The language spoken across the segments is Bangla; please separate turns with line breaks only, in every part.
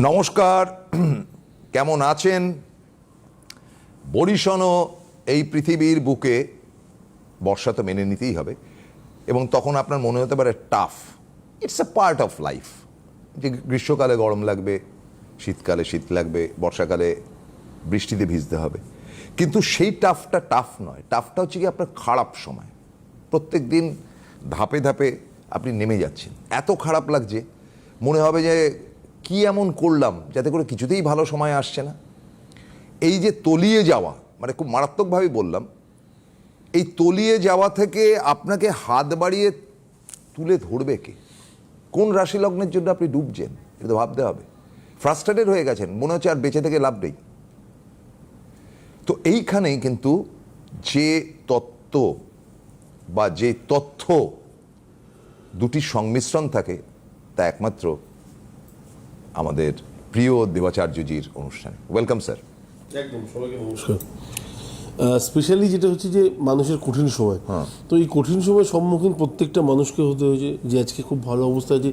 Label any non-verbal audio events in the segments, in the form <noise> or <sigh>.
নমস্কার। কেমন আছেন? বরিশনও এই পৃথিবীর বুকে বর্ষা তো মেনে নিতেই হবে। এবং তখন আপনার মনে হতে পারে tough it's a part of life যে গ্রীষ্মকালে গরম লাগবে, শীতকালে শীত লাগবে, বর্ষাকালে বৃষ্টিতে ভিজতে হবে। কিন্তু সেই টাফটা টাফ নয়। টাফটা হচ্ছে কি আপনার খারাপ সময়। প্রত্যেক দিন ধাপে ধাপে আপনি নেমে যাচ্ছেন। এত খারাপ লাগছে। মনে হবে যে কি এমন করলাম যাতে করে কিছুতেই ভালো সময় আসছে না? এই যে তলিয়ে যাওয়া মানে খুব মারাত্মকভাবে বললাম, এই তলিয়ে যাওয়া থেকে আপনাকে হাত বাড়িয়ে তুলে ধরবে কে? কোন রাশি লগ্নের জন্য আপনি ডুবছেন? এটা তো ভাবতে হবে। ফ্রাস্ট্রেটেড হয়ে গেছেন, মনে হচ্ছে আর বেঁচে থেকে লাভ নেই। তো এইখানেই কিন্তু যে তত্ত্ব বা যে তথ্য দুটি সংমিশ্রণ থাকে, তা একমাত্র আমাদের প্রিয় দেবাচার্যজির অনুষ্ঠান। ওয়েলকাম স্যার
একদম সবাইকে নমস্কার। স্পেশালি যেটা হচ্ছে যে মানুষের কঠিন সময়। তো এই কঠিন সময় সম্মুখীন প্রত্যেকটা মানুষকে হতে হয়েছে যে আজকে খুব ভালো অবস্থা আছে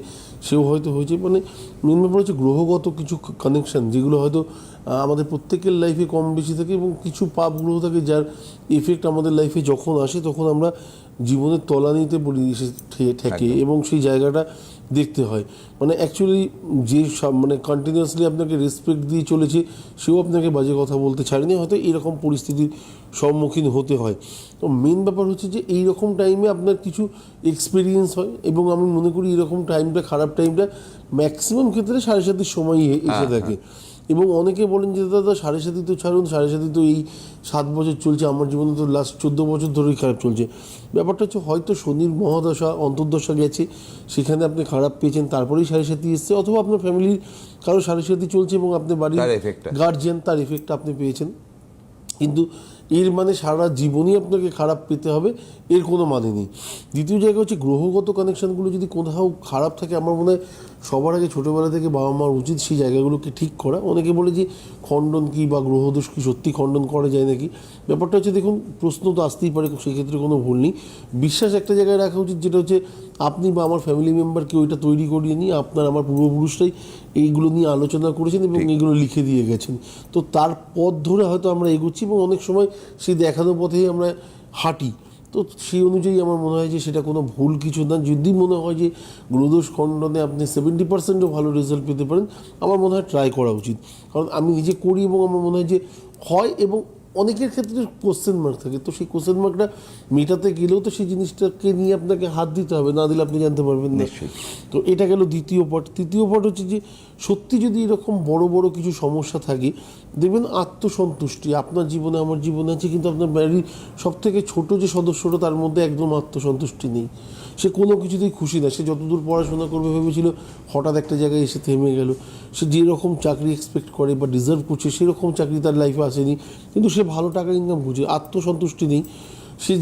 সেও হয়তো হয়েছে। মানে মেন ব্যাপার হচ্ছে গ্রহগত কিছু কানেকশন যেগুলো হয়তো আমাদের প্রত্যেকের লাইফে কম বেশি থাকে এবং কিছু পাপ গ্রহ থাকে যার এফেক্ট আমাদের লাইফে যখন আসে তখন আমরা জীবনের তলানিতে পড়ি ঠেকে এবং সেই জায়গাটা দেখতে হয়। মানে অ্যাকচুয়ালি যে সব- মানে কন্টিনিউয়াসলি আপনাকে রেসপেক্ট দিয়ে চলেছে সেও আপনাকে বাজে কথা বলতে ছাড়েনি হয়তো এরকম পরিস্থিতির সম্মুখীন হতে হয়। তো মেন ব্যাপার হচ্ছে যে এই রকম টাইমে আপনার কিছু এক্সপিরিয়েন্স হয় এবং আমি মনে করি এরকম টাইমটা খারাপ টাইমটা ম্যাক্সিমাম ক্ষেত্রে সাড়ে সাতের সময় এসে থাকে। এবং অনেকে বলেন যে দাদা সাড়ে সাথী তো ছাড়ুন সাড়ে সাথী তো এই সাত বছর চলছে আমার জীবনে তো লাস্ট চোদ্দ বছর ধরেই খারাপ চলছে। ব্যাপারটা হচ্ছে হয়তো শনির মহাদশা অন্তর্দশা গেছে সেখানে আপনি খারাপ পেয়েছেন তারপরেই সাড়ে সাথী এসছে অথবা আপনার ফ্যামিলির কারও সাড়ে সাথী চলছে এবং আপনি বাড়ির গার্জিয়ান তার এফেক্ট আপনি পেয়েছেন। কিন্তু এর মানে সারা জীবনই আপনাকে খারাপ পেতে হবে এর কোনো মানে নেই। দ্বিতীয় জায়গা হচ্ছে গ্রহগত কানেকশনগুলো যদি কোথাও খারাপ থাকে আমার মনে হয় সবার আগে ছোটোবেলা থেকে বাবা মার উচিত সেই জায়গাগুলোকে ঠিক করা। অনেকে বলে যে খণ্ডন কি বা গ্রহদোষ কি সত্যি খণ্ডন করা যায় নাকি? ব্যাপারটা হচ্ছে দেখুন প্রশ্ন তো আসতেই পারে সেক্ষেত্রে কোনো ভুল নেই। বিশ্বাস একটা জায়গায় রাখা উচিত যেটা হচ্ছে আপনি বা আমার ফ্যামিলি মেম্বারকে ওইটা তৈরি করিয়ে নিয়ে আপনার আমার পূর্বপুরুষরাই এইগুলো নিয়ে আলোচনা করেছেন এবং এগুলো লিখে দিয়ে গেছেন। তো তার পথ ধরে হয়তো আমরা এগোচ্ছি এবং অনেক সময় সেই দেখানো পথেই আমরা হাঁটি। তো সেই অনুযায়ী আমার মনে হয় যে সেটা কোনো ভুল কিছু না। যদি মনে হয় যে গ্রহদোষ খণ্ডনে আপনি সেভেন্টি পার্সেন্টও ভালো রেজাল্ট পেতে পারেন, আমার মনে হয় ট্রাই করা উচিত। কারণ আমি নিজে করি এবং আমার মনে হয় যে হয় এবং অনেকের ক্ষেত্রে কোশ্চেন মার্ক থাকে। তো সেই কোশ্চেন মার্কটা মেটাতে গেলেও তো সেই জিনিসটাকে নিয়ে আপনাকে হাত দিতে হবে না দিলে আপনি জানতে পারবেন না। তো এটা গেল দ্বিতীয় পার্ট তৃতীয় পার্ট হচ্ছে যে সত্যি যদি এরকম বড় বড় কিছু সমস্যা থাকে দেখবেন আত্মসন্তুষ্টি আপনার জীবনে আমার জীবনে আছে কিন্তু আপনার বাড়ির সব থেকে ছোটো যে সদস্যটা তার মধ্যে একদম আত্মসন্তুষ্টি নেই। সে কোনো কিছুতেই খুশি না। সে যতদূর পড়াশোনা করবে ভেবেছিল হঠাৎ একটা জায়গায় এসে থেমে গেল। সে যেরকম চাকরি এক্সপেক্ট করে বা ডিজার্ভ করছে, সেরকম চাকরি তার লাইফে আসেনি। কিন্তু সে ভালো টাকা ইনকাম করছে আত্মসন্তুষ্টি নেই। সে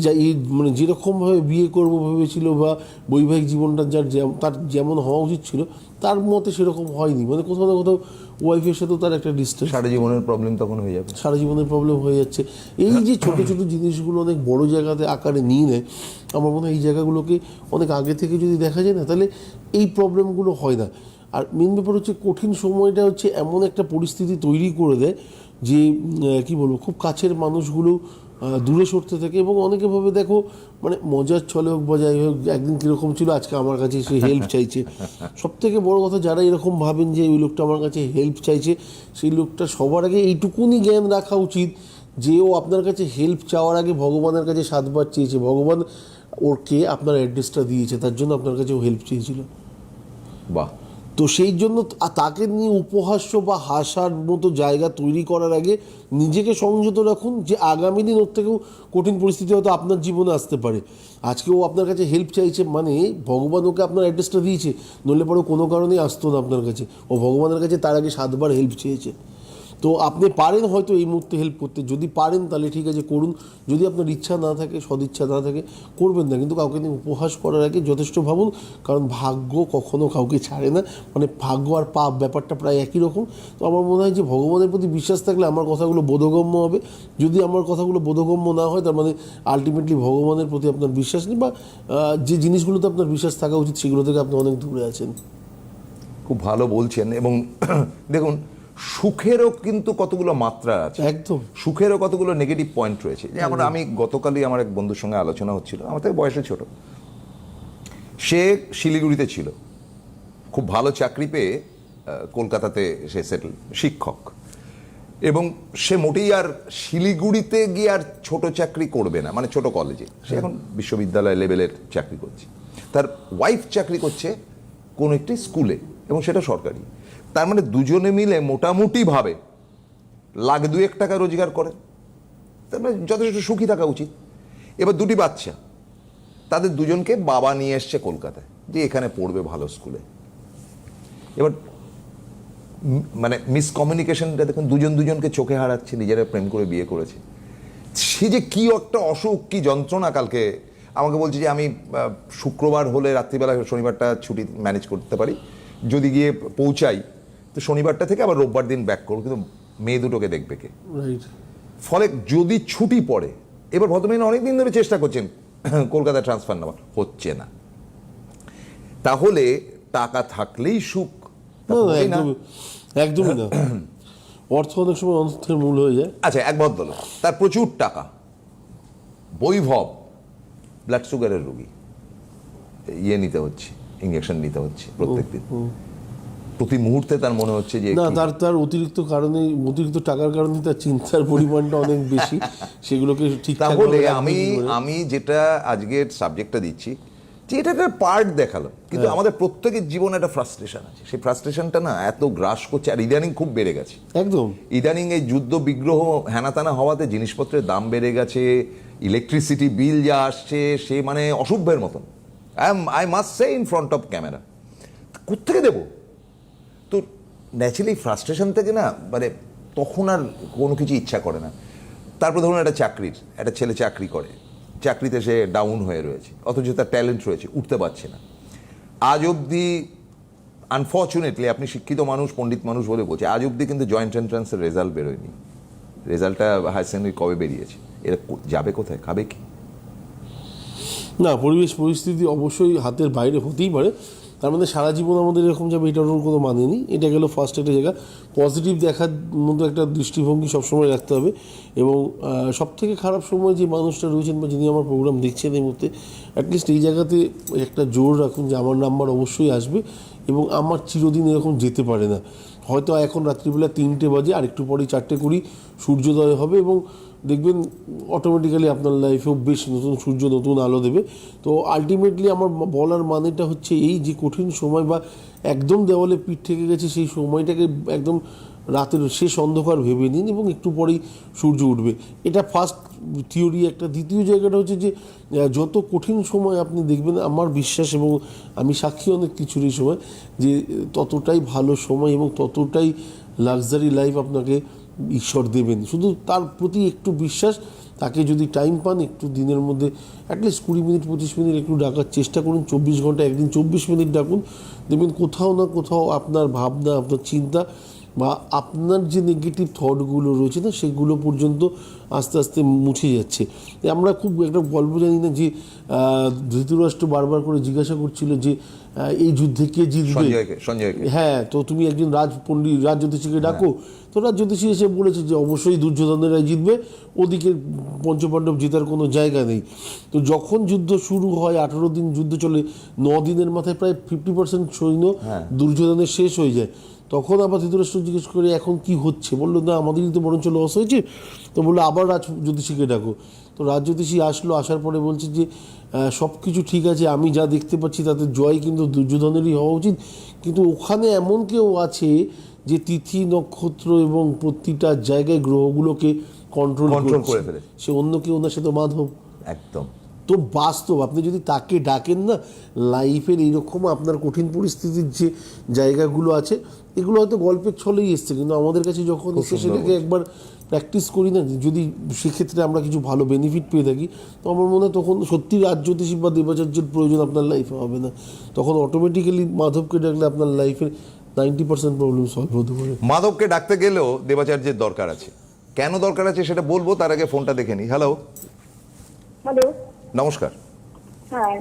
মানে যেরকমভাবে বিয়ে করব ভেবেছিল বা বৈবাহিক জীবনটা যার যেমন তার যেমন হওয়া উচিত ছিল তার মতে সেরকম হয়নি। মানে কোথাও না কোথাও ওয়াইফের সাথেও তার একটা ডিস্টেন্স
সারা জীবনের প্রবলেম তখন হয়ে যাবে।
সারা জীবনের প্রবলেম হয়ে যাচ্ছে। এই যে ছোট ছোট জিনিসগুলো অনেক বড় জায়গাতে আকারে নিয়ে নেয় আমার মনে হয় এই জায়গাগুলোকে অনেক আগে থেকে যদি দেখা যায় না তাহলে এই প্রবলেমগুলো হয় না। আর মেন ব্যাপার হচ্ছে কঠিন সময়টা হচ্ছে এমন একটা পরিস্থিতি তৈরি করে দেয় যে কি বলব খুব কাছের মানুষগুলো দূরে সরতে থাকে এবং অনেকে ভাবে দেখো মানে মজার ছলে হোক বা যাই হোক একদিন কীরকম ছিল আজকে আমার কাছে সে হেল্প <laughs> চাইছে। সব থেকে বড় কথা যারা এরকম ভাবেন যে ওই লোকটা আমার কাছে হেল্প চাইছে সেই লোকটা সবার আগে এইটুকুনি জ্ঞান রাখা উচিত যে ও আপনার কাছে হেল্প চাওয়ার আগে ভগবানের কাছে সাতবার চেয়েছে। ভগবান ওরকে আপনার অ্যাড্রেসটা দিয়েছে তার জন্য আপনার কাছে ও হেল্প চেয়েছিল।
বাহ।
তো সেই জন্য তাকে নিয়ে উপহাস্য বা হাসার মতো জায়গা তৈরি করার আগে নিজেকে সংযত রাখুন যে আগামী দিন ওর থেকেও কঠিন পরিস্থিতি হয়তো আপনার জীবনে আসতে পারে। আজকে ও আপনার কাছে হেল্প চাইছে মানে ভগবান ওকে আপনার অ্যাড্রেসটা দিয়েছে, নইলে পরে কোনো কারণেই আসতো না আপনার কাছে। ও ভগবানের কাছে তার আগে সাতবার হেল্প চেয়েছে। তো আপনি পারেন হয়তো এই মুহূর্তে হেল্প করতে। যদি পারেন তাহলে ঠিক আছে, করুন। যদি আপনার ইচ্ছা না থাকে, সদিচ্ছা না থাকে, করবেন না। কিন্তু কাউকে নিয়ে উপহাস করার আগে যথেষ্ট ভাবুন, কারণ ভাগ্য কখনো কাউকে ছাড়ে না। মানে ভাগ্য আর পাপ ব্যাপারটা প্রায় একই রকম। তো আমার মনে হয় যে ভগবানের প্রতি বিশ্বাস থাকলে আমার কথাগুলো বোধগম্য হবে। যদি আমার কথাগুলো বোধগম্য না হয়, তার মানে আলটিমেটলি ভগবানের প্রতি আপনার বিশ্বাস নেই বা যে জিনিসগুলোতে আপনার বিশ্বাস থাকা উচিত, সেগুলো থেকে আপনি অনেক দূরে আছেন।
খুব ভালো বলছেন এবং <clears throat> দেখুন সুখেরও কিন্তু কতগুলো মাত্রা আছে।
একদম।
সুখেরও কতগুলো নেগেটিভ পয়েন্ট রয়েছে। যেমন আমি গতকালই আমার এক বন্ধুর সঙ্গে আলোচনা হচ্ছিল। আমার থেকে বয়সে ছোট। সে শিলিগুড়িতে ছিল। খুব ভালো চাকরি পেয়ে কলকাতাতে সে সেটেল শিক্ষক। এবং সে মোটেই আর শিলিগুড়িতে গিয়ে আর ছোট চাকরি করবে না মানে ছোট কলেজে সে এখন বিশ্ববিদ্যালয় লেভেলের চাকরি করছে। তার ওয়াইফ চাকরি করছে কোন একটি স্কুলে এবং সেটা সরকারি। তার মানে দুজনে মিলে মোটামুটিভাবে লাখ দুয়েক টাকা রোজগার করে। তার মানে যথেষ্ট সুখী থাকা উচিত। এবার দুটি বাচ্চা, তাদের দুজনকে বাবা নিয়ে এসছে কলকাতায়, যে এখানে পড়বে ভালো স্কুলে। এবার মানে মিসকমিউনিকেশনটা দেখুন, দুজন দুজনকে চোখে হারাচ্ছে, নিজেরা প্রেম করে বিয়ে করেছে। সে যে কি একটা অসুখ, কি যন্ত্রণা কালকে, আমাকে বলছে যে আমি শুক্রবার হলে রাত্রিবেলা শনিবারটা ছুটি ম্যানেজ করতে পারি। যদি গিয়ে পৌঁছাই তো শনিবারটা থেকে আবার রোববার দিন ব্যাক করব কিন্তু মেয়ে দুটোকে দেখবে কে? ফলে যদি ছুটি পড়ে এবার ভদ্রমহিলা অনেকদিন ধরে চেষ্টা করছেন <clears throat> কলকাতা ট্রান্সফার নেওয়ার হচ্ছে না। তাহলে টাকা থাকলেই সুখ।
একদমই না। <clears throat> অর্থ অনেক সময় অনর্থের মূল হয়ে যায়।
আচ্ছা এক ভদ্রলোক তার প্রচুর টাকা। বৈভব ব্লাড সুগারের রোগী। ইয়ে নিতে হচ্ছে ইঞ্জেকশন নিতে হচ্ছে প্রত্যেকদিন। প্রতি মুহূর্তে তার মনে হচ্ছে যে
না তার তার অতিরিক্ত কারণে অতিরিক্ত টাকার কারণে তার চিন্তার পরিমাণটা অনেক বেশি। <laughs> সেগুলোকে ঠিক
তাহলে আমি আমি যেটা আজকের সাবজেক্টটা দিচ্ছি যে এটা একটা পার্ট দেখালাম কিন্তু আমাদের প্রত্যেকের জীবনে একটা ফ্রাস্ট্রেশন আছে। সেই ফ্রাস্ট্রেশনটা না এত গ্রাস করছে আর ইদানিং খুব বেড়ে গেছে।
একদম।
ইদানিং এই যুদ্ধ বিগ্রহ হেনাতানা হওয়াতে জিনিসপত্রের দাম বেড়ে গেছে ইলেকট্রিসিটি বিল যা আসছে সে মানে অসভ্যের মতন। I am I must say in front of camera কোথেকে দেবো? ন্যাচারালি ফ্রাস্ট্রেশন থেকে না মানে তখন আর কোনো কিছু ইচ্ছা করে না। তারপর ধরুন একটা চাকরির, একটা ছেলে চাকরি করে, চাকরিতে সে ডাউন হয়ে রয়েছে, অথচ তার ট্যালেন্ট রয়েছে, উঠতে পারছে না। আজ অবধি আনফর্চুনেটলি আপনি শিক্ষিত মানুষ, পণ্ডিত মানুষ বলে বলছে, আজ অবধি কিন্তু জয়েন্ট এন্ট্রান্সের রেজাল্ট বেরোয়নি। রেজাল্টটা হায়ার সেকেন্ডারি কবে বেরিয়েছে? এরা যাবে কোথায়? খাবে কি?
না, পরিবেশ পরিস্থিতি অবশ্যই হাতের বাইরে হতেই পারে। তার মধ্যে সারা জীবন আমাদের এরকম যাবে এটার কোনো মানে নেই। এটা গেল ফার্স্ট একটা জায়গা। পজিটিভ দেখার মতো একটা দৃষ্টিভঙ্গি সবসময় রাখতে হবে এবং সব থেকে খারাপ সময় যে মানুষটা রয়েছেন বা যিনি আমার প্রোগ্রাম দেখছেন এই মুহূর্তে অ্যাটলিস্ট এই জায়গাতে একটা জোর রাখুন যে আমার নাম্বার অবশ্যই আসবে এবং আমার চিরদিন এরকম যেতে পারে না। হয়তো এখন রাত্রিবেলা তিনটে বাজে আর একটু পরেই চারটে কুড়ি সূর্যোদয় হবে এবং দেখবেন অটোমেটিক্যালি আপনার লাইফেও বেশ নতুন সূর্য, নতুন আলো দেবে। তো আলটিমেটলি আমার বলার মানেটা হচ্ছে এই যে কঠিন সময় বা একদম দেওয়ালে পিঠ থেকে গেছে সেই সময়টাকে একদম রাতের শেষ অন্ধকার ভেবে নিন এবং একটু পরেই সূর্য উঠবে। এটা ফার্স্ট থিওরি একটা। দ্বিতীয় জায়গাটা হচ্ছে যে যত কঠিন সময় আপনি দেখবেন, আমার বিশ্বাস এবং আমি সাক্ষী অনেক কিছুর এই সময় যে, ততটাই ভালো সময় এবং ততটাই লাক্সারি লাইফ আপনাকে ঈশ্বর দেবেন। শুধু তার প্রতি একটু বিশ্বাস, তাকে যদি টাইম পান, একটু দিনের মধ্যে অ্যাটলিস্ট কুড়ি মিনিট, পঁচিশ মিনিট একটু ডাকার চেষ্টা করুন, চব্বিশ ঘণ্টা, একদিন চব্বিশ মিনিট ডাকুন। দেখবেন কোথাও না কোথাও আপনার ভাবনা, আপনার চিন্তা বা আপনার যে নেগেটিভ থটগুলো রয়েছে না, সেগুলো পর্যন্ত আস্তে আস্তে মুছে যাচ্ছে। আমরা খুব একটা গল্প জানি না যে ধৃতরাষ্ট্র বারবার করে জিজ্ঞাসা করছিল যে এই যুদ্ধে কে জিতবে? হ্যাঁ তো তুমি একজন রাজ পণ্ডিত রাজ জ্যোতিষীকে ডাকো। তো রাজ জ্যোতিষী এসে বলেছে যে অবশ্যই দুর্যোধনেরাই জিতবে। ওদিকে পঞ্চপাণ্ডব জেতার কোনো জায়গা নেই। তো যখন যুদ্ধ শুরু হয় আঠারো দিন যুদ্ধ চলে ন দিনের মাথায় প্রায় ফিফটি পার্সেন্ট সৈন্য দুর্যোধনের শেষ হয়ে যায়। তখন আবার ধৃতরাষ্ট্র জিজ্ঞেস করে এখন কি হচ্ছে? বলল না আমাদেরই তো বরঞ্চ লস হয়েছে। তো বলল আবার রাজ জ্যোতিষীকে ডাকো। তো রাজ্যদেশী আসলো আসার পরে বলছে যে সব কিছু ঠিক আছে আমি যা দেখতে পাচ্ছি তাতে জয় কিন্তু দুর্যোধনেরই হওয়া উচিত। কিন্তু ওখানে এমন কেউ আছে যে তিথি নক্ষত্র এবং প্রতিটা জায়গায় গ্রহগুলোকে কন্ট্রোল করে
ফেলে।
সে অন্য কেউ না সে তো মাধব
একদম।
তো বাস্তব আপনি যদি তাকে ডাকেন না লাইফের এইরকম আপনার কঠিন পরিস্থিতির যে জায়গাগুলো আছে এগুলো হয়তো গল্পের ছলেই এসছে। কিন্তু আমাদের কাছে যখন এসে সেটাকে একবার প্র্যাকটিস করি না যদি সেক্ষেত্রে আমরা কিছু ভালো বেনিফিট পেয়ে থাকি তো আমার মনে হয় তখন সত্যি রাজ্যতীষী বা দেবাচার্যের প্রয়োজন আপনার লাইফে হবে না। তখন অটোমেটিক্যালি মাধবকে ডাকলে আপনার লাইফের নাইনটি পার্সেন্ট প্রবলেম সলভ হতে পারে।
মাধবকে ডাকতে গেলেও দেবাচার্যের দরকার আছে। কেন দরকার আছে সেটা বলব তার আগে ফোনটা দেখে নিই হ্যালো
হ্যালো
নমস্কার।
হ্যাঁ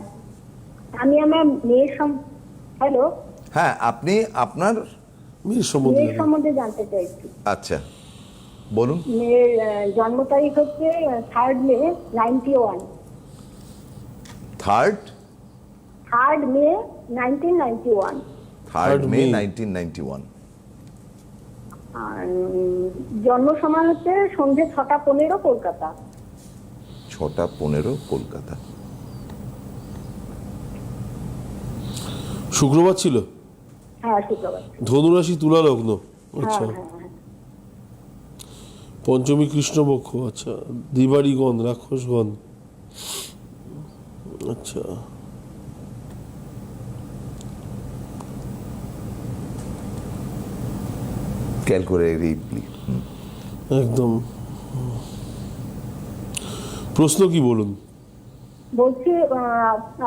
আমি আমার মেয়ের সম হ্যালো
হ্যাঁ আপনি আপনার
মেয়ের। সম্বন্ধে
জানতে চাইছি।
আচ্ছা। বলুন।
মেয়ের জন্ম তারিখ হচ্ছে third May ninety one
third
third May nineteen ninety one
third May nineteen ninety one
আর জন্ম সময় হচ্ছে সন্ধ্যে ছটা পনেরো কলকাতা।
ছটা পনেরো কলকাতা।
শুক্রবার ছিল?
হ্যাঁ শুক্রবার
ধনুরাশি তুলা লগ্ন।
হ্যাঁ
আচ্ছা।
হ্যাঁ হ্যাঁ।
পঞ্চমী কৃষ্ণপক্ষ আচ্ছা দিবাড়িগণ রাক্ষসগণ। আচ্ছা।
ক্যালকুলেটিভলি
একদম। প্রশ্ন কি বলুন?
বলছি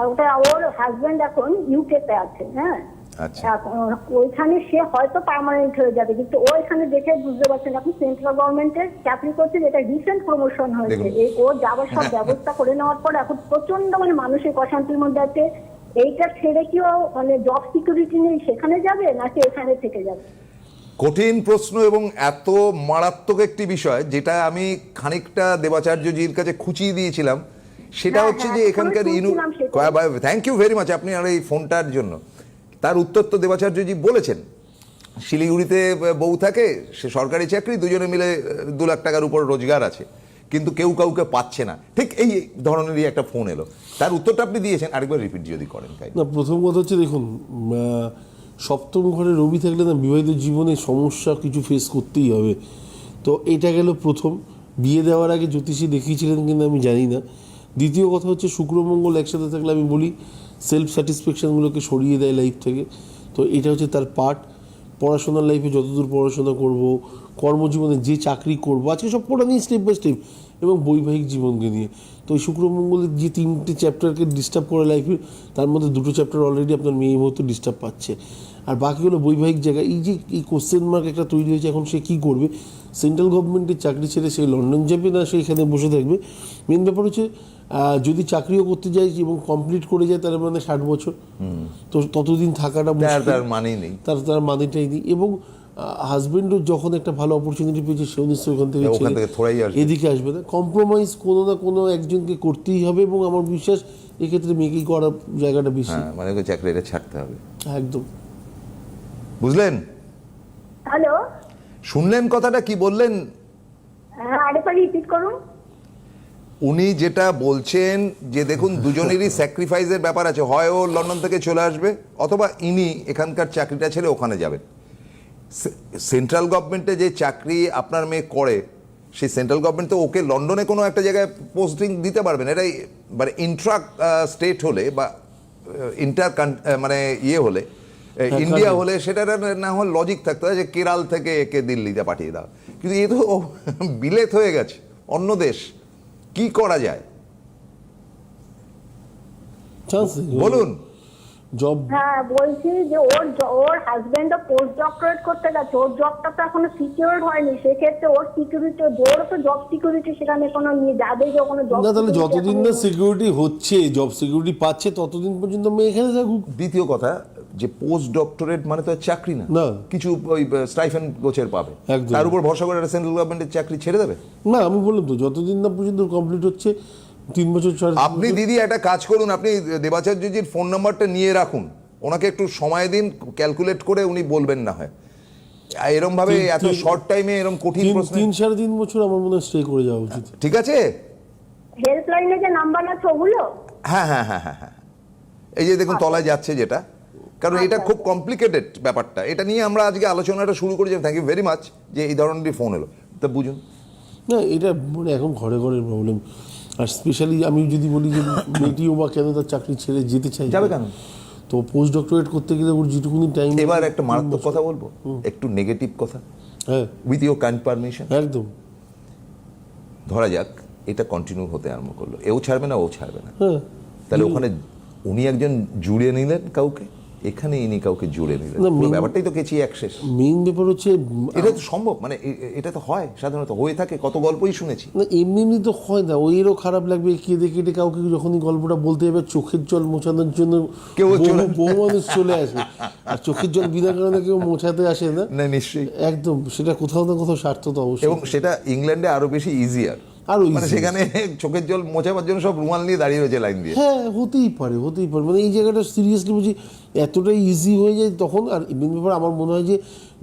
ওটা ওর হাজবেন্ড এখন ইউকে তে আছে হ্যাঁ? ওইখানে সে হয়তো পার্মানেন্ট হয়ে যাবে কিন্তু ও এখানে দেখে বুঝতে পারছেন এখন সেন্ট্রাল গভর্নমেন্টের চাকরি করছে যেটা রিসেন্ট প্রমোশন হয়েছে। এই ও যাবার সব <laughs> ব্যবস্থা করে নেওয়ার পর এখন প্রচণ্ড মানে মানসিক অশান্তির মধ্যে আছে। এইটা ছেড়ে কি ও মানে জব সিকিউরিটি নেই সেখানে যাবে নাকি এখানে থেকে যাবে?
কঠিন প্রশ্ন এবং এত মারাত্মক একটি বিষয় যেটা আমি খানিকটা দেবাচার্যজির কাছে খুঁচিয়ে দিয়েছিলাম। সেটা
হ্যাঁ,
হচ্ছে যে
হ্যাঁ,
এখানকার ইনু
শুনছিলাম সেটা।
থ্যাংক ইউ ভেরি মাচ আপনি আর এই ফোনটার জন্য। তার উত্তর তো দেবাচার্যজি বলেছেন। শিলিগুড়িতে বউ থাকে, সে সরকারি চাকরি, দুজনে মিলে দু লাখ টাকার উপর রোজগার আছে। কিন্তু কেউ কাউকে পাচ্ছে না। ঠিক এই ধরনেরই একটা ফোন এলো। তার উত্তরটা আপনি দিয়েছেন, আরেকবার রিপিট যদি করেন কাই
না, প্রথম কথা হচ্ছে দেখুন সপ্তম ঘরে রবি থাকলে না বিবাহিত জীবনে সমস্যা কিছু ফেস করতেই হবে। তো এটা গেল প্রথম। বিয়ে দেওয়ার আগে জ্যোতিষী দেখিয়েছিলেন কিন্তু আমি জানি না। দ্বিতীয় কথা হচ্ছে শুক্রমঙ্গল একসাথে থাকলে আমি বলি সেলফ স্যাটিসফ্যাকশানগুলোকে সরিয়ে দেয় লাইফ থেকে। তো এটা হচ্ছে তার পার্ট পড়াশোনার লাইফে যতদূর পড়াশোনা করব, কর্মজীবনে যে চাকরি করব, আজকে সব পড়া নিয়ে স্টেপ বাই স্টেপ এবং বৈবাহিক জীবনকে নিয়ে। তো এই শুক্রমঙ্গলের যে তিনটে চ্যাপ্টারকে ডিস্টার্ব করে লাইফে তার মধ্যে দুটো চ্যাপ্টার অলরেডি আপনার মেয়ে মুহূর্তে ডিস্টার্ব পাচ্ছে। আর বাকি হলো বৈবাহিক জায়গা। এই যে এই কোশ্চেন মার্ক একটা তৈরি হয়েছে, এখন সে কী করবে? সেন্ট্রাল গভর্নমেন্টের চাকরি ছেড়ে সে লন্ডন যাবে না, সে এখানে বসে থাকবে। মেন ব্যাপার হচ্ছে যদি চাকরিও করতে যাই এবং কমপ্লিট করে যায় তাহলে মানে ষাট বছর। তো ততদিন থাকাটা
তার। তার মানেই নেই।
তার তার মানেটাই নেই। এবং হাজবেন্ডও যখন একটা ভালো অপরচুনিটি পেয়েছে সেও নিশ্চয়ই ওখান থেকে
আসবে।
এদিকে আসবে না। কম্প্রোমাইজ কোনো না কোনো একজনকে করতেই হবে এবং আমার বিশ্বাস এক্ষেত্রে মেয়েকেই করার জায়গাটা বেশি।
হ্যাঁ মানে চাকরিটা ছাড়তে হবে।
একদম।
বুঝলেন?
হ্যালো?
শুনলেন কথাটা কি বললেন?
হ্যাঁ আরেকবার রিপিট করুন।
উনি যেটা বলছেন যে দেখুন দুজনেরই স্যাক্রিফাইসের ব্যাপার আছে। হয় ও লন্ডন থেকে চলে আসবে অথবা ইনি এখানকার চাকরিটা ছেড়ে ওখানে যাবেন। সেন্ট্রাল গভর্নমেন্টে যে চাকরি আপনার মেয়ে করে সেই সেন্ট্রাল গভর্নমেন্ট তো ওকে লন্ডনে কোনো একটা জায়গায় পোস্টিং দিতে পারবেন। এটাই মানে ইন্ট্রা স্টেট হলে বা ইন্টার মানে ইয়ে হলে ইন্ডিয়া হলে সেটা না হলে লজিক থাকতে হয় যে কেরাল থেকে একে দিল্লিতে পাঠিয়ে দাও কিন্তু এ তো <laughs> বিলেত হয়ে গেছে অন্য দেশ। কি করা যায়? বলুন।
জব
হ্যাঁ বলছি যে ওর ওর হাজবেন্ড পোস্ট ডক্টরেট করতে গেছে ওর জবটা তো এখনও সিকিউর হয়নি সেক্ষেত্রে ওর সিকিউরিটি ওর তো জব সিকিউরিটি সেখানে কোনো নিয়ে যাবে যে কোনো জব
না তাহলে যতদিন না সিকিউরিটি হচ্ছে জব সিকিউরিটি পাচ্ছে ততদিন পর্যন্ত মেয়ে এখানে থাকুক।
দ্বিতীয় কথা যে পোস্ট ডক্টরেট মানে তো চাকরি না।
না।
কিছু ওই স্টাইফেন গোছের পাবে। তার উপর ভরসা করে সেন্ট্রাল গভর্নমেন্টের চাকরি ছেড়ে দেবে?
না আমি বললাম তো যতদিন না পর্যন্ত কমপ্লিট হচ্ছে তিন বছর ছয়
আপনি দিদি একটা কাজ করুন আপনি দেবাচার্যজির ফোন নাম্বারটা নিয়ে রাখুন। ওনাকে একটু সময় দিন ক্যালকুলেট করে উনি বলবেন না হয়। এরম ভাবে এত শর্ট টাইমে এরম কঠিন প্রশ্ন
তিন সাড়ে তিন বছর আমার মনে স্টে করে যাওয়া উচিত।
ঠিক আছে?
হেল্পলাইনে যে নাম্বার আছে ওগুলো?
হ্যাঁ হ্যাঁ হ্যাঁ হ্যাঁ হ্যাঁ। এই যে দেখুন তলায় যাচ্ছে যেটা। কারণ এটা খুব কমপ্লিকেটেড ব্যাপারটা। এটা নিয়ে আমরা আজকে আলোচনাটা শুরু করেছি থ্যাংক ইউ ভেরি মাচ যে এই ধরনের ফোন এলো। তা বুঝুন।
না এটা মানে এখন ঘরে ঘরের প্রবলেম আর স্পেশালি আমি যদি বলি যে মেয়েটিও বা কেন তার চাকরি ছেড়ে যেতে চাই
যাবে কেন?
তো পোস্ট ডক্টরেট করতে গেলে ওর যেটুকুনি টাইম
এবার একটা মারাত্মক কথা বলব? একটু নেগেটিভ কথা?
হ্যাঁ।
উইথ ইউর কাইন্ড পারমিশন
একদম।
ধরা যাক এটা কন্টিনিউ হতে আরম্ভ করল। এও ছাড়বে না ও ছাড়বে না।
হ্যাঁ।
তাহলে ওখানে উনি একজন জুড়ে নিলেন কাউকে? এখানে ইনি কাউকে জুড়ে নিলেন পুরো ব্যাপারটাই তো কেচি এক শেষ।
মেইন ব্যাপার হচ্ছে
এটা তো সম্ভব মানে এটা তো হয় সাধারণত হয়ে থাকে কত গল্পই শুনেছি।
না এমনি এমনি তো হয় না ওইরও খারাপ লাগবে কেঁদে কেটে কাউকে যখনই গল্পটা বলতে যাবে চোখের জল মোছানোর জন্য
কেউ
বহু- মানুষ চলে আসে। আর চোখের জল বিনা কারণে কেউ মোছাতে আসে না।
না নিশ্চয়ই।
একদম সেটা কোথাও না কোথাও স্বার্থ তো অবশ্যই।
এবং সেটা ইংল্যান্ডে আরও বেশি ইজিয়ার
আরও
মানে সেখানে চোখের জল মোছাবার জন্য সব রুমাল নিয়ে দাঁড়িয়ে রয়েছে লাইন দিয়ে।
হ্যাঁ হতেই পারে হতেই পারে। মানে এই জায়গাটা সিরিয়াসলি বলছি এতটাই ইজি হয়ে যায় তখন আর মেন ব্যাপার আমার মনে হয় যে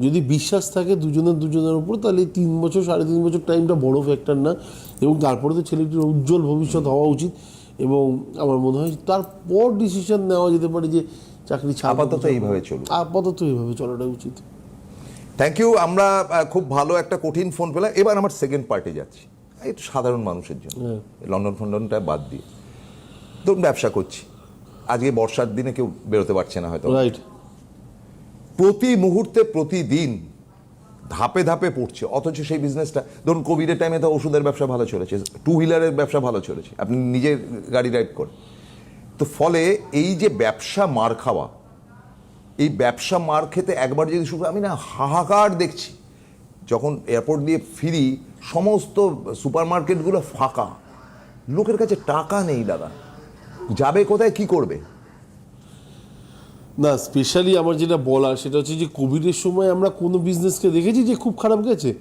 যদি বিশ্বাস থাকে দুজনের দুজনের উপর তাহলে তিন বছর সাড়ে তিন বছর টাইমটা বড় ফ্যাক্টর না। এবং তারপরে তো ছেলেটির উজ্জ্বল ভবিষ্যৎ হওয়া উচিত। এবং আমার মনে হয় তারপর ডিসিশন নেওয়া যেতে পারে যে চাকরি
আপাতত। এইভাবে চলুক।
আপাতত এইভাবে চলাটা উচিত।
থ্যাংক ইউ আমরা খুব ভালো একটা কঠিন ফোন পেলাম। এবার আমার সেকেন্ড পার্টে যাচ্ছি। একটু সাধারণ মানুষের জন্য।
হ্যাঁ।
লন্ডন ফন্ডনটা বাদ দিয়ে। ধরুন ব্যবসা করছি। আজকে বর্ষার দিনে কেউ বেরোতে পারছে না হয়তো।
রাইট
প্রতি মুহূর্তে প্রতিদিন ধাপে ধাপে পড়ছে। অথচ সেই বিজনেসটা ধরুন কোভিডের টাইমে তো ওষুধের ব্যবসা ভালো চলেছে টু হুইলারের ব্যবসা ভালো চলেছে। আপনি নিজের গাড়ি রাইড করেন। তো ফলে এই যে ব্যবসা মার খাওয়া এই ব্যবসা মার খেতে একবার যদি শুরু আমি না হাহাকার দেখছি। যখন এয়ারপোর্ট দিয়ে ফিরি সমস্ত সুপার মার্কেটগুলো ফাঁকা। লোকের কাছে টাকা নেই দাদা। যাবে কোথায় কি করবে?
না স্পেশালি আমার যেটা বলার সেটা হচ্ছে যে কোভিডের সময় আমরা কোনো বিজনেসকে দেখেছি যে খুব খারাপ গেছে?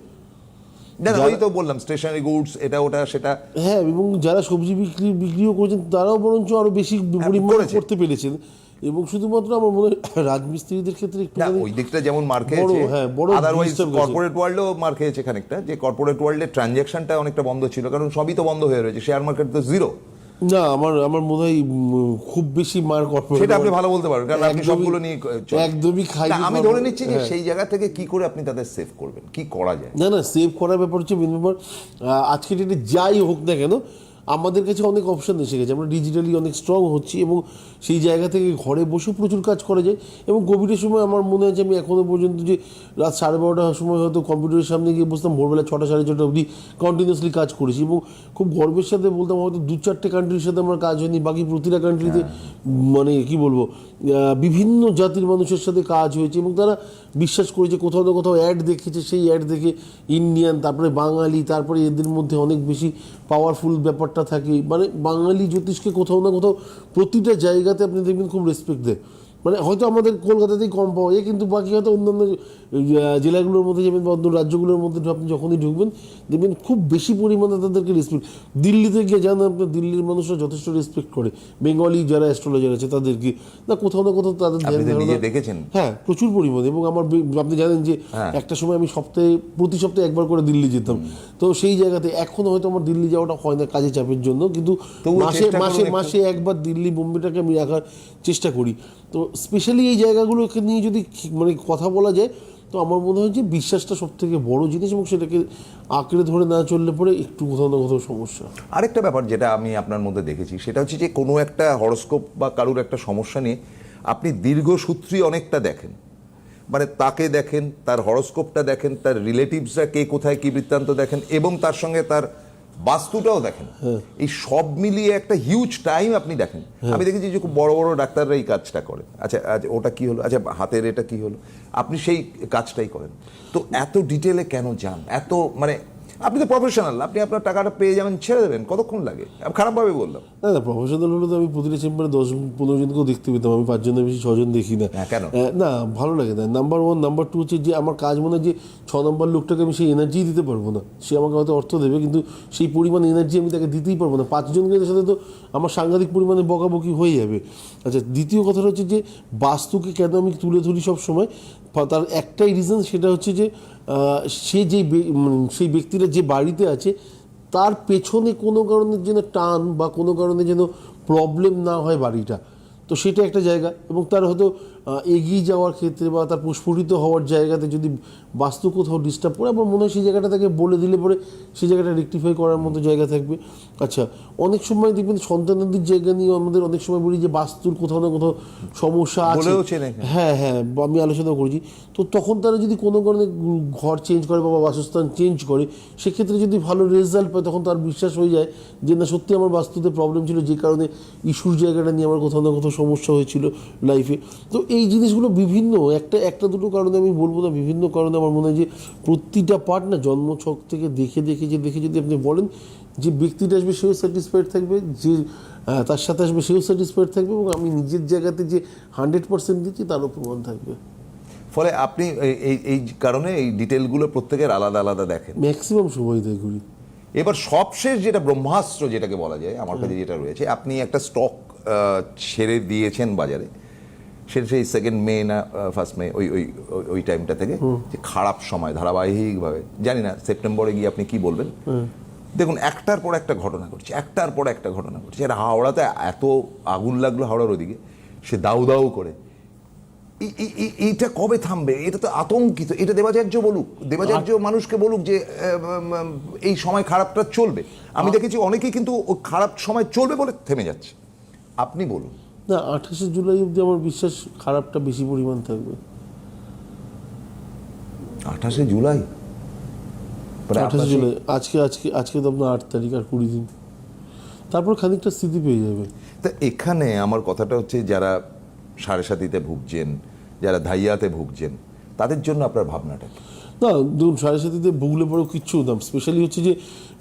না ওই তো বললাম স্টেশনারি গুডস এটা ওটা সেটা।
হ্যাঁ এবং যারা সবজি বিক্রি বিক্রিও করেছেন তারাও বরঞ্চ আরও বেশি পরিমাণে
হ্যাঁ,
করতে পেরেছেন। এবং শুধুমাত্র আমার মনে হয় <coughs> রাজমিস্ত্রিদের ক্ষেত্রে
না ওই দিকটা যেমন মার খেয়েছে
হ্যাঁ, বড়
আদারওয়াইজ কর্পোরেট ওয়ার্ল্ডেও মার খেয়েছে খানিকটা যে কর্পোরেট ওয়ার্ল্ডে ট্রানজ্যাকশনটা অনেকটা বন্ধ ছিল কারণ সবই তো বন্ধ হয়ে রয়েছে শেয়ার মার্কেট তো জিরো
না আমার আমার মনে হয় খুব বেশি মার কর্পোরেট
সেটা আপনি ভালো বলতে পারবেন কারণ আপনি সবগুলো নিয়ে
একদমই খাই
না, আমি ধরে নিচ্ছি যে সেই জায়গা থেকে কি করে আপনি তাদের সেভ করবেন কি করা যায়?
না না সেভ করার ব্যাপার হচ্ছে মেন ব্যাপার আজকে ডেটে যাই হোক না কেন আমাদের কাছে অনেক অপশন এসে গেছে। আমরা ডিজিটালি অনেক স্ট্রং হচ্ছি এবং সেই জায়গা থেকে ঘরে বসেও প্রচুর কাজ করা যায় এবং কোভিডের সময় আমার মনে হয় আমি এখনও পর্যন্ত যে রাত সাড়ে বারোটার সময় হয়তো কম্পিউটারের সামনে গিয়ে বসতাম, ভোরবেলা ছটা সাড়ে ছটা অবধি কন্টিনিউসলি কাজ করেছি এবং খুব গর্বের সাথে বলতাম হয়তো দু চারটে কান্ট্রির সাথে আমার কাজ হয়নি, বাকি প্রতিটা কান্ট্রিতে মানে কি বলব বিভিন্ন জাতির মানুষের সাথে কাজ হয়েছে এবং তারা বিশ্বাস করেছে কোথাও না কোথাও অ্যাড দেখেছে, সেই অ্যাড দেখে ইন্ডিয়ান তারপরে বাঙালি, তারপরে এদের মধ্যে অনেক বেশি পাওয়ারফুল ব্যাপারটা থাকে। মানে বাঙালি জ্যোতিষকে কোথাও না কোথাও প্রতিটা জায়গাতে আপনি দেখবেন খুব রেসপেক্ট দেয়। মানে হয়তো আমাদের কলকাতাতেই কম পাওয়া যায় কিন্তু বাকি হয়তো অন্যান্য জেলাগুলোর মধ্যে যাবেন বা অন্য রাজ্যগুলোর মধ্যে আপনি যখনই ঢুকবেন দেখবেন খুব বেশি পরিমাণে তাদেরকে রেসপেক্ট দিল্লিতে গিয়ে জানেন আপনার দিল্লির মানুষরা যথেষ্ট রেসপেক্ট করে। বেঙ্গলি যারা অ্যাস্ট্রোলজার আছে তাদেরকে না কোথাও না কোথাও তাদের
দেখেছেন।
হ্যাঁ প্রচুর পরিমাণে এবং আমার আপনি জানেন যে
হ্যাঁ।
একটা সময় আমি সপ্তাহে প্রতি সপ্তাহে একবার করে দিল্লি যেতাম। তো সেই জায়গাতে এখন হয়তো আমার দিল্লি যাওয়াটা হয় না কাজে চাপের জন্য কিন্তু মাসে মাসে মাসে একবার দিল্লি বোম্বেটাকে আমি রাখার চেষ্টা করি। তো স্পেশালি এই জায়গাগুলোকে নিয়ে যদি মানে কথা বলা যায়, তো আমার মনে হয় যে বিশ্বাসটা সব থেকে বড় জিনিস এবং সেটাকে আঁকড়ে ধরে না চললে পরে একটু কোথাও না কোথাও সমস্যা।
আরেকটা ব্যাপার যেটা আমি আপনার মধ্যে দেখেছি, সেটা হচ্ছে যে কোনো একটা হরস্কোপ বা কারুর একটা সমস্যা নিয়ে আপনি দীর্ঘসূত্রী অনেকটা দেখেন। মানে তাকে দেখেন, তার হরস্কোপটা দেখেন, তার রিলেটিভসরা কে কোথায়, কী বৃত্তান্ত দেখেন এবং তার সঙ্গে তার বাস্তুটাও দেখেন। এই সব মিলিয়ে একটা হিউজ টাইম আপনি দেখেন। আমি দেখেছি যে খুব বড় বড় ডাক্তাররা এই কাজটা করে। আচ্ছা আচ্ছা ওটা কি হলো? আচ্ছা হাতের এটা কি হলো? আপনি সেই কাজটাই করেন। তো এত ডিটেলে কেন যান? এত মানে আপনি তো প্রফেশনাল আপনি আপনার টাকাটা পেয়ে যাবেন ছেড়ে দেবেন কতক্ষণ লাগে? আমি খারাপভাবে বললাম।
না না প্রফেশনাল হলে তো আমি প্রতিটা চেম্বারে দশ পনেরো জনকেও দেখতে পেতাম আমি পাঁচজনের বেশি ছজন দেখি না।
হ্যাঁ, কেন?
না ভালো লাগে না। নাম্বার ওয়ান নাম্বার টু হচ্ছে যে আমার কাজ মনে হয় যে ছ নম্বর লোকটাকে আমি সেই এনার্জি দিতে পারব না। সে আমাকে হয়তো অর্থ দেবে কিন্তু সেই পরিমাণ এনার্জি আমি তাকে দিতেই পারব না। পাঁচজনকে সাথে তো আমার সাংঘাতিক পরিমাণে বকাবকি হয়ে যাবে। আচ্ছা দ্বিতীয় কথাটা হচ্ছে যে বাস্তুকে কেন আমি তুলে ধরি সব সময় তার একটাই রিজন সেটা হচ্ছে যে সে যে সেই ব্যক্তিরা যে বাড়িতে আছে, তার পেছনে কোনো কারণে যেন টান বা কোনো কারণে যেন প্রবলেম না হয় বাড়িটা। তো সেটা একটা জায়গা এবং তার হয়তো এগিয়ে যাওয়ার ক্ষেত্রে বা তার প্রস্ফুটিত হওয়ার জায়গাতে যদি বাস্তু কোথাও ডিস্টার্ব করে আমার মনে হয় সেই জায়গাটা তাকে বলে দিলে পরে সেই জায়গাটা রেকটিফাই করার মতো জায়গা থাকবে। আচ্ছা অনেক সময় দেখবেন সন্তানদের জায়গা নিয়ে আমাদের অনেক সময় বলি যে বাস্তুর কোথাও না কোথাও সমস্যা আছে। হ্যাঁ হ্যাঁ আমি আলোচনা করেছি। তো তখন তারা যদি কোনো কারণে ঘর চেঞ্জ করে বা বাসস্থান চেঞ্জ করে সেক্ষেত্রে যদি ভালো রেজাল্ট পায় তখন তার বিশ্বাস হয়ে যায় যে না সত্যি আমার বাস্তুতে প্রবলেম ছিল যে কারণে ইস্যুর জায়গাটা নিয়ে আমার কোথাও না কোথাও সমস্যা হয়েছিল লাইফে তো এই জিনিসগুলো বিভিন্ন একটা একটা দুটো কারণে আমি বলব না বিভিন্ন কারণে আমার মনে হয় যে প্রতিটা পার্ট না জন্মছক থেকে দেখে দেখে যে দেখে যদি আপনি বলেন যে ব্যক্তিটা আসবে সেও স্যাটিসফাইড থাকবে যে তার সাথে আসবে সেও স্যাটিসফাইড থাকবে এবং আমি নিজের জায়গাতে যে হান্ড্রেড পার্সেন্ট দিচ্ছি তারও প্রমাণ থাকবে।
ফলে আপনি এই- এই কারণে এই ডিটেলগুলো প্রত্যেকের আলাদা আলাদা দেখেন।
ম্যাক্সিমাম সময় তাই করি
এবার সবশেষ যেটা ব্রহ্মাস্ত্র যেটাকে বলা যায় আমার কাছে যেটা রয়েছে আপনি একটা স্টক ছেড়ে দিয়েছেন বাজারে। সেটা সেই সেকেন্ড মে না ফার্স্ট মে ওই ওই ওই- টাইমটা থেকে যে খারাপ সময় ধারাবাহিকভাবে। জানি না সেপ্টেম্বরে গিয়ে আপনি কি বলবেন? দেখুন একটার পর একটা ঘটনা ঘটছে একটার পর একটা ঘটনা ঘটছে। আর হাওড়াতে এত আগুন লাগল হাওড়ার ওদিকে সে দাউ দাউ করে। এই- এই- এই- এইটা কবে থামবে? এটা তো আতঙ্কিত। এটা দেবাচার্য বলুক দেবাচার্য মানুষকে বলুক যে এই সময় খারাপটা চলবে। আমি দেখেছি অনেকেই কিন্তু খারাপ সময় চলবে বলে থেমে যাচ্ছে। আপনি বলুন।
না আঠাশে জুলাই অবধি আমার বিশ্বাস খারাপটা বেশি পরিমাণ থাকবে।
আঠাশে জুলাই? মানে
আঠাশে জুলাই আজকে আজকে আজকে তো আপনার আট তারিখ আর কুড়ি দিন। তারপর খানিকটা স্থিতি পেয়ে যাবে।
তা এখানে আমার কথাটা হচ্ছে যারা সাড়ে সাতিতে ভুগছেন যারা ধাইয়াতে ভুগছেন তাদের জন্য আপনার ভাবনাটা কি?
না ধরুন সাড়ে সাথীতে ভুগলে পরেও কিচ্ছু দাম স্পেশালি হচ্ছে যে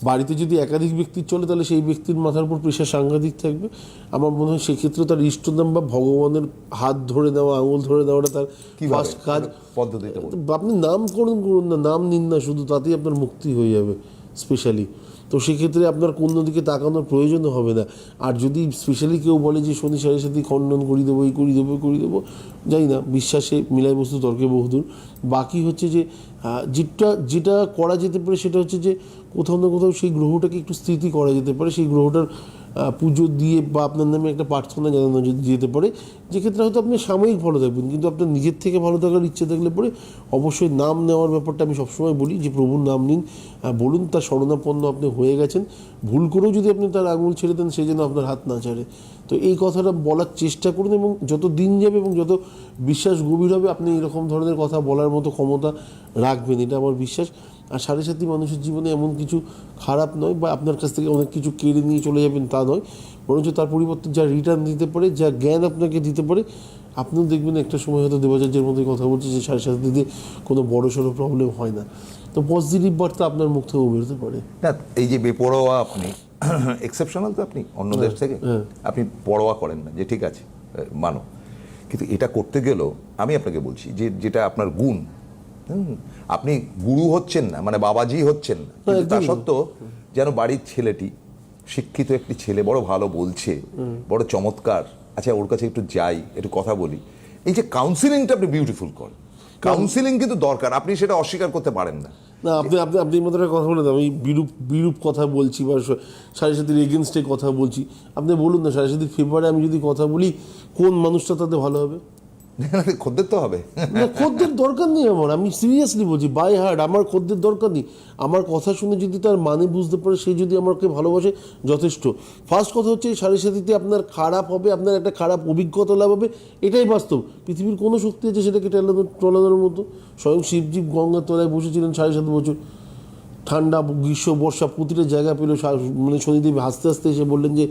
বাড়িতে যদি একাধিক ব্যক্তি চলে তাহলে সেই ব্যক্তির মাথার উপর প্রেশার সাংঘাতিক থাকবে। আমার মনে হয় সেক্ষেত্রে তার ইষ্টদাম বা ভগবানের হাত ধরে দেওয়া আঙুল ধরে দেওয়াটা তার? ফার্স্ট কাজ।
পদ্ধতি আপনি
আপনি নামকরণ করুন না নাম নিন না শুধু তাতেই আপনার মুক্তি হয়ে যাবে স্পেশালি তো সেক্ষেত্রে আপনার কোন দিকে তাকানোর প্রয়োজন হবে না। আর যদি স্পেশালি কেউ বলে যে, শনি সাড়ে সাথে খণ্ডন করি দেবো, এই করি দেবো করি দেবো যাই না, বিশ্বাসে মিলাই বস্তু তর্কে বহুদূর। বাকি হচ্ছে যে যেটা যেটা করা যেতে পারে সেটা হচ্ছে যে, কোথাও না কোথাও সেই গ্রহটাকে একটু স্থিতি করা যেতে পারে। সেই গ্রহটার পুজো দিয়ে বা আপনার নামে একটা প্রার্থনা জানানো যদি যেতে পারে যেক্ষেত্রে হয়তো আপনি সাময়িক ভালো থাকবেন, কিন্তু আপনার নিজের থেকে ভালো থাকার ইচ্ছে থাকলে পরে অবশ্যই নাম নেওয়ার ব্যাপারটা আমি সবসময় বলি যে, প্রভুর নাম নিন। বলুন তার শরণাপন্ন আপনি হয়ে গেছেন। ভুল করেও যদি আপনি তার আঙুল ছেড়ে দেন সেই জন্য আপনার হাত না ছাড়ে। তো এই কথাটা বলার চেষ্টা করুন এবং যত দিন যাবে এবং যত বিশ্বাস গভীর হবে, আপনি এরকম ধরনের কথা বলার মতো ক্ষমতা রাখবেন, এটা আমার বিশ্বাস। আর সাড়ে সাথী মানুষের জীবনে এমন কিছু খারাপ নয় বা আপনার কাছ থেকে অনেক কিছু কেড়ে নিয়ে চলে যাবেন তা নয়। বরঞ্চ তার পরিবর্তে যা রিটার্ন দিতে পারে যা জ্ঞান আপনাকে দিতে পারে আপনিও দেখবেন একটা সময় হয়তো দেবাচার্যের মধ্যে কথা বলছে যে সাড়ে সাথীতে কোনো বড় সড়ো প্রবলেম হয় না। তো পজিটিভ বার্তা আপনার মুখ থেকেও বেরোতে পারে।
না এই যে বেপরোয়া আপনি <coughs> এক্সেপশনাল তো আপনি অন্য দেশ থেকে।
হ্যাঁ।
আপনি পরোয়া করেন না যে ঠিক আছে মানো। কিন্তু এটা করতে গেলেও আমি আপনাকে বলছি যে যেটা আপনার গুণ আপনি গুরু হচ্ছেন না মানে বাবাজি হচ্ছেন না। কিন্তু তা সত্ত্বেও যেন বাড়ির ছেলেটি শিক্ষিত একটি ছেলে বড় ভালো বলছে বড় চমৎকার আচ্ছা ওর কাছে একটু যাই একটু কথা বলি। এই যে কাউন্সিলিংটা আপনি বিউটিফুল করেন। কাউন্সিলিং কিন্তু দরকার আপনি সেটা অস্বীকার করতে পারেন না।
না আপনি আপনি আপনি এই মতো একটা কথা বলে আমি বিরূপ বিরূপ কথা বলছি বা সাড়ে সাথীর এগেনস্টে কথা বলছি। আপনি বলুন না সাড়ে সাথীর ফেভারে আমি যদি কথা বলি কোন মানুষটা তাতে ভালো হবে?
খদ্দের তো হবে।
না, খদ্দের দরকার নেই আমার। আমি সিরিয়াসলি বলছি বাই হার্ট আমার খদ্দের দরকার নেই। আমার কথা শুনে যদি তার মানে বুঝতে পারে, সে যদি আমাকে ভালোবাসে, যথেষ্ট। ফার্স্ট কথা হচ্ছে, এই সাড়ে সাথীতে আপনার খারাপ হবে, আপনার একটা খারাপ অভিজ্ঞতা লাভ হবে, এটাই বাস্তব। পৃথিবীর কোনো শক্তি আছে সেটাকে টেলানোর টলানোর মতো। স্বয়ং শিবজীব গঙ্গার তলায় বসেছিলেন সাড়ে সাত বছর। ঠান্ডা, গ্রীষ্ম, বর্ষা প্রতিটা জায়গা পেল মানে শনিদেব হাসতে হাসতে এসে বললেন যে,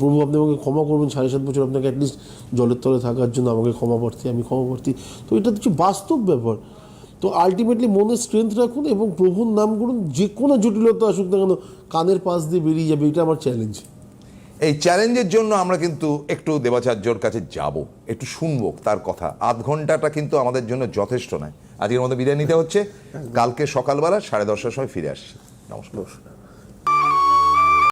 প্রভু আপনি আমাকে ক্ষমা করবেন, সাড়ে সাত বছর আপনাকে অ্যাটলিস্ট জলের তলে থাকার জন্য আমাকে ক্ষমা প্রার্থী আমি ক্ষমা প্রার্থী তো এটা হচ্ছে বাস্তব ব্যাপার। তো আলটিমেটলি মনের স্ট্রেংথ রাখুন এবং প্রভুর নাম করুন, যে কোনো জটিলতা আসুক না কেন, কানের পাশ দিয়ে বেরিয়ে যাবে, এটা আমার চ্যালেঞ্জ
এই চ্যালেঞ্জের জন্য আমরা কিন্তু একটু দেবাচার্যর কাছে যাব, একটু শুনব তার কথা। আধ ঘন্টাটা কিন্তু আমাদের জন্য যথেষ্ট নয়। আজকের মধ্যে বিদায় নিতে হচ্ছে। কালকে সকালবেলা সাড়ে দশটার সময় ফিরে আসছি। নমস্কার।